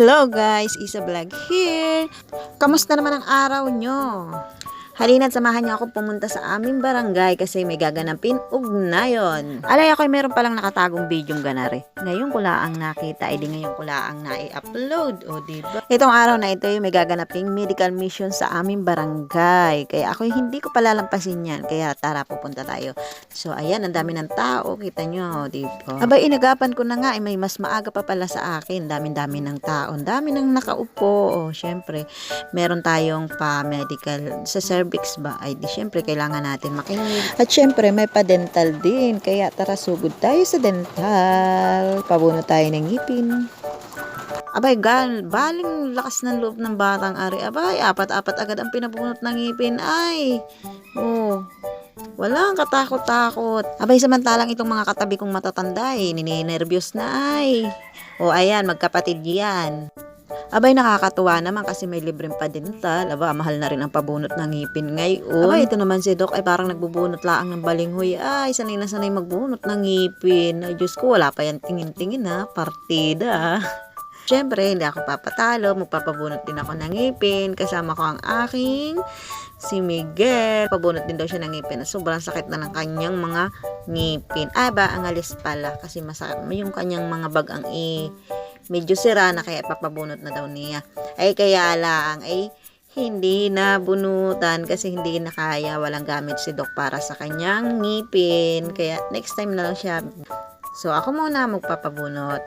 Hello guys, Isa Vlog here. Kamusta naman ang araw nyo? Halina't samahan niyo ako pumunta sa aming barangay kasi may gaganapin ugnayon. Alay ako meron palang nakatagong bidyong ganari. Ngayon ko laang nakita, edi ngayon ko laang na-upload. O diba? Itong araw na ito yung may gaganaping medical mission sa aming barangay. Kaya ako hindi ko palalampasin yan. Kaya tara pupunta tayo. So ayan, ang dami ng tao. Kita nyo, diba? Abay, inagapan ko na nga. Eh, may mas maaga pa pala sa akin. Dami-dami ng tao. Ang dami nang nakaupo. O, syempre, meron tayong pa-medical sa cervix ba? Ay, di syempre, kailangan natin makinig. At syempre, may pa-dental din. Kaya tara, sugod tayo sa dental. Pabuno tayo ng ngipin. Abay, gal, baling lakas ng loob ng batang ari. Abay, apat-apat agad ang pinabunot ng ngipin. Ay, oh, Walang katakot-takot. Abay, samantalang itong mga katabi kong matatanda eh, nininervyos na ay. O ayan, magkapatid yan. Abay, nakakatuwa naman kasi may libreng padintal. Aba, mahal na rin ang pabunot ng ngipin ngayon. Abay, ito naman si Doc ay parang nagbubunot laang ng balinghoy. Ay, sanay na sanay magbunot ng ngipin. Ay, Diyos ko, wala pa yan tingin-tingin ha. Partida. Siyempre, hindi ako papatalo. Magpapabunot din ako ng ngipin. Kasama ko ang aking si Miguel. Pabunot din daw siya ng ngipin. Sobrang sakit na ng kanyang mga ngipin. Ah, ba, ang alis pala. Kasi masakit. Yung kanyang mga bag ang i... medyo sira na kaya papabunot na daw niya. Ay, kaya lang, ay hindi na bunutan kasi hindi na kaya. Walang gamit si Doc para sa kanyang ngipin. Kaya next time na lang siya. So, ako muna magpapabunot.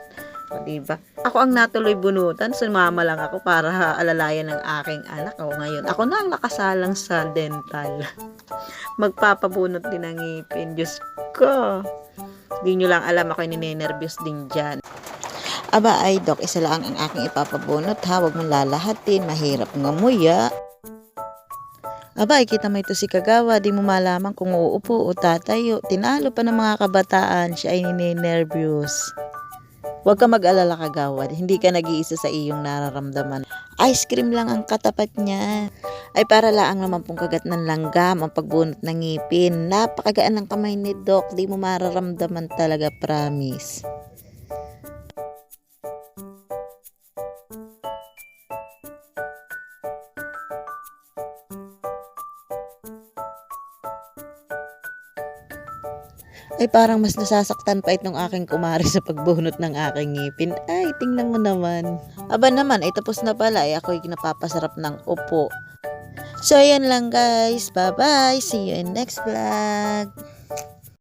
O, diba? Ako ang natuloy bunutan, sumama lang ako para alalayan ng aking anak. O, ngayon, ako na ang nakasalang sa dental. Magpapabunot din ng ngipin. Diyos ko. Hindi nyo lang alam ako ninenervyos din dyan. Aba ay, Dok, isa lang ang aking ipapabunot ha. Huwag mong lalahatin. Mahirap ngamuya. Aba, ay, kita mo ito si Kagawa. Di mo malaman kung uupo o tatayo. Tinalo pa ng mga kabataan. Siya ay ninenervyos. Huwag ka mag-alala kagawad, hindi ka nag-iisa sa iyong nararamdaman. Ice cream lang ang katapat niya. Ay para laang naman pong kagat ng langgam ang pagbunot ng ngipin. Napakagaan ng kamay ni Doc, di mo mararamdaman talaga, promise. Ay parang mas nasasaktan pa itong aking kumari sa pagbunot ng aking ngipin. Ay, tingnan mo naman. Aba naman, ay tapos na pala. Ay ako'y napapasarap ng upo. So, ayan lang guys. Bye-bye. See you in next vlog.